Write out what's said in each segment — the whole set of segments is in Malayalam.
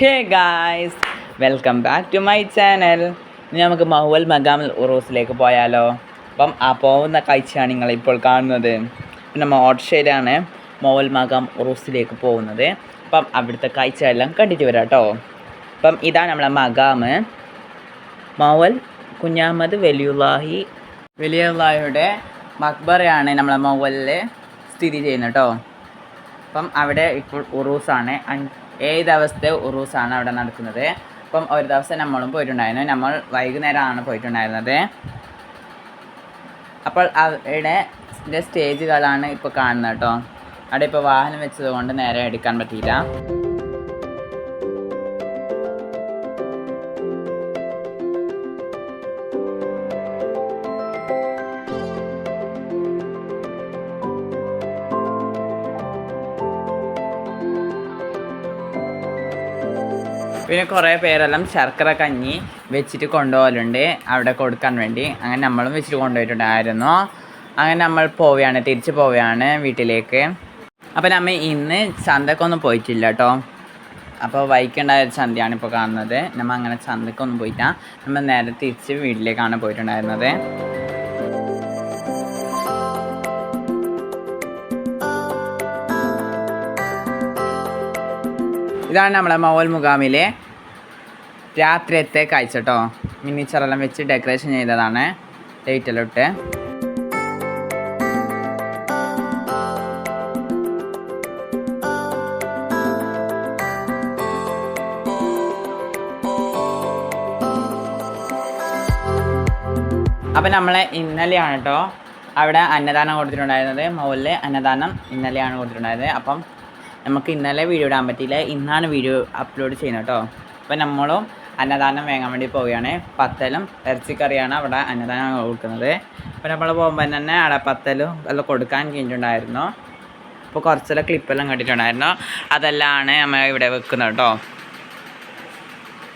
Hey guys welcome back to my channel ഇനി നമുക്ക് മഹുവൽ മഗാമൽ ഉറൂസിലേക്ക് പോയാലോ. അപ്പം ആ പോകുന്ന കാഴ്ചയാണ് നിങ്ങൾ ഇപ്പോൾ കാണുന്നത് പിന്നെ ഓട്ടോഷയിലാണ് മഹുവൽ മഗാം ഉറൂസിലേക്ക് പോകുന്നത്. അപ്പം അവിടുത്തെ കാഴ്ച എല്ലാം കണ്ടിട്ട് വരാം കേട്ടോ. അപ്പം ഇതാണ് നമ്മളെ മഗാമ് മൗവൽ കുഞ്ഞാമത് വലിയുല്ലാഹി വലിയുല്ലാഹിയുടെ മക്ബറയാണ് നമ്മളെ മൗവലിൽ സ്ഥിതി ചെയ്യുന്നത് കേട്ടോ. അപ്പം അവിടെ ഇപ്പോൾ ഉറൂസാണ്. ഏഴ് ദിവസത്തെ ഉറൂസാണ് അവിടെ നടക്കുന്നത്. അപ്പം ഒരു ദിവസം നമ്മളും പോയിട്ടുണ്ടായിരുന്നു. നമ്മൾ വൈകുന്നേരമാണ് പോയിട്ടുണ്ടായിരുന്നത്. അപ്പോൾ അവിടെ സ്റ്റേജുകളാണ് ഇപ്പോൾ കാണുന്നത് കേട്ടോ. അവിടെ ഇപ്പോൾ വാഹനം വെച്ചത് കൊണ്ട് നേരെ എടുക്കാൻ പറ്റിയില്ല. പിന്നെ കുറേ പേരെല്ലാം ശർക്കര കഞ്ഞി വെച്ചിട്ട് കൊണ്ടുപോകലുണ്ട്. അവിടെ കൊടുക്കാൻ വേണ്ടി. അങ്ങനെ നമ്മളും വെച്ചിട്ട് കൊണ്ടുപോയിട്ടുണ്ടായിരുന്നു. അങ്ങനെ നമ്മൾ പോവുകയാണ് തിരിച്ച് പോവുകയാണ് വീട്ടിലേക്ക്. അപ്പം നമ്മൾ ഇന്ന് ചന്തക്കൊന്നും പോയിട്ടില്ല കേട്ടോ. അപ്പോൾ വൈക്കുണ്ടായ ഒരു ചന്തയാണ് ഇപ്പോൾ കാണുന്നത്. നമ്മൾ അങ്ങനെ ചന്തക്കൊന്നും പോയിട്ടാണ് നമ്മൾ നേരെ തിരിച്ച് വീട്ടിലേക്കാണ് പോയിട്ടുണ്ടായിരുന്നത്. ഇതാണ് നമ്മളെ മൗൽ മുഖാമിലെ രാത്രിയത്തെ കാഴ്ച കേട്ടോ മിനിച്ചറെല്ലാം വെച്ച് ഡെക്കറേഷൻ ചെയ്തതാണ്. ലൈറ്റെല്ലാം ഇട്ട്. അപ്പം നമ്മളെ ഇന്നലെയാണ് കേട്ടോ അവിടെ അന്നദാനം കൊടുത്തിട്ടുണ്ടായിരുന്നത്. മൗലിൽ അന്നദാനം ഇന്നലെയാണ് കൊടുത്തിട്ടുണ്ടായിരുന്നത്. അപ്പം നമുക്ക് ഇന്നലെ വീഡിയോ ഇടാൻ പറ്റിയില്ല. ഇന്നാണ് വീഡിയോ അപ്ലോഡ് ചെയ്യുന്നത് കേട്ടോ അപ്പം നമ്മളും അന്നദാനം വാങ്ങാൻ വേണ്ടി പോവുകയാണ്. പത്തലും ഇറച്ചിക്കറിയാണ് അവിടെ അന്നദാനം കൊടുക്കുന്നത്. അപ്പോൾ നമ്മൾ പോകുമ്പോൾ തന്നെ അവിടെ പത്തലും എല്ലാം കൊടുക്കാൻ കഴിഞ്ഞിട്ടുണ്ടായിരുന്നു. അപ്പോൾ കുറച്ചെല്ലാം ക്ലിപ്പെല്ലാം കണ്ടിട്ടുണ്ടായിരുന്നു. അതെല്ലാം ആണ് നമ്മൾ ഇവിടെ വെക്കുന്നത് കേട്ടോ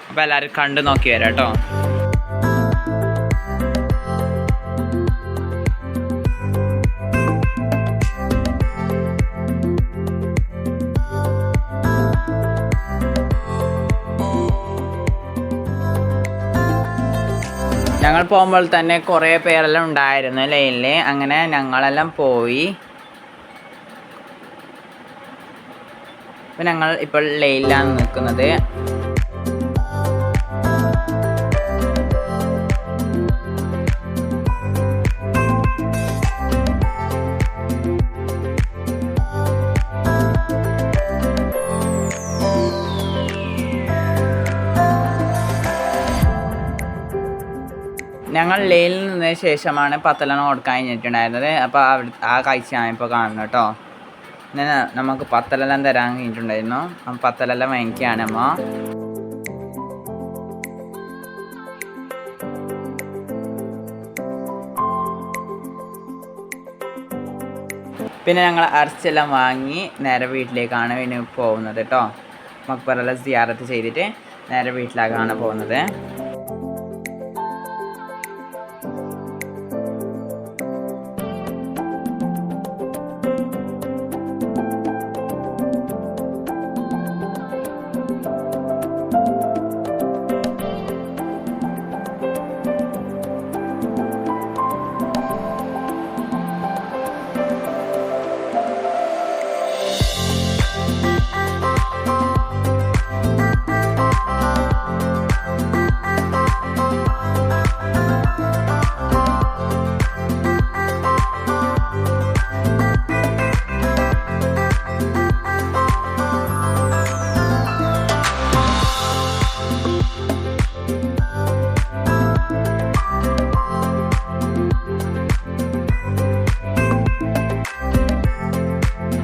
അപ്പോൾ എല്ലാവരും കണ്ടു നോക്കി വരാം കേട്ടോ പോകുമ്പോൾ തന്നെ കുറേ പേരെല്ലാം ഉണ്ടായിരുന്നു ലൈനിൽ അങ്ങനെ ഞങ്ങളെല്ലാം പോയി. അപ്പം ഞങ്ങൾ ഇപ്പോൾ ലൈനിലാണ് നിൽക്കുന്നത്. ഞങ്ങൾ ലേയിൽ നിന്ന ശേഷമാണ് പത്തെണ്ണം കൊടുക്കാൻ കഴിഞ്ഞിട്ടുണ്ടായിരുന്നത്. അപ്പോൾ അവിടെ ആ കാഴ്ചയാണ് ഇപ്പോൾ കാണുന്നത് കേട്ടോ ഇങ്ങനെ നമുക്ക് പത്തലെല്ലാം തരാൻ കഴിഞ്ഞിട്ടുണ്ടായിരുന്നു. അപ്പം പത്തലെല്ലാം വാങ്ങിക്കുകയാണ് അമ്മ. പിന്നെ ഞങ്ങൾ അരച്ചെല്ലാം വാങ്ങി നേരെ വീട്ടിലേക്കാണ് പിന്നെ പോകുന്നത് കേട്ടോ മക്ബറെല്ലാം സിയാറത്ത് ചെയ്തിട്ട് നേരെ വീട്ടിലേക്കാണ് പോകുന്നത്.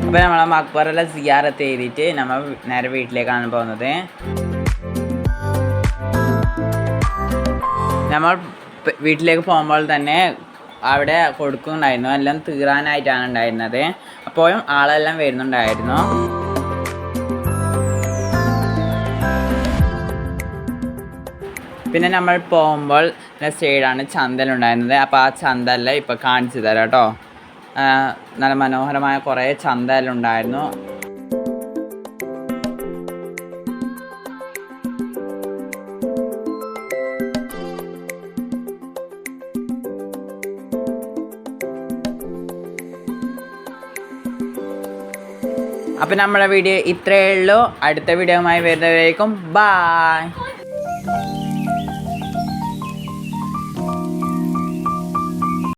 അപ്പോൾ നമ്മളെ മക്ബറെല്ലാം സിയാറത്ത് ചെയ്തിട്ട് നമ്മൾ നേരെ വീട്ടിലേക്കാണ് പോകുന്നത്. നമ്മൾ വീട്ടിലേക്ക് പോകുമ്പോൾ തന്നെ അവിടെ കൊടുക്കുന്നുണ്ടായിരുന്നു. എല്ലാം തീരാനായിട്ടാണ് ഉണ്ടായിരുന്നത്. അപ്പോഴും ആളെല്ലാം വരുന്നുണ്ടായിരുന്നു. പിന്നെ നമ്മൾ പോകുമ്പോൾ സൈഡാണ് ചന്തലുണ്ടായിരുന്നത്. അപ്പോൾ ആ ചന്തല്ല ഇപ്പോൾ കാണിച്ചു തരാം കേട്ടോ. നല്ല മനോഹരമായ കുറേ ചന്തയിലുണ്ടായിരുന്നു അപ്പം നമ്മുടെ വീഡിയോ ഇത്രയേ ഉള്ളൂ. അടുത്ത വീഡിയോയുമായി വരുന്നവരേക്കും ബായ്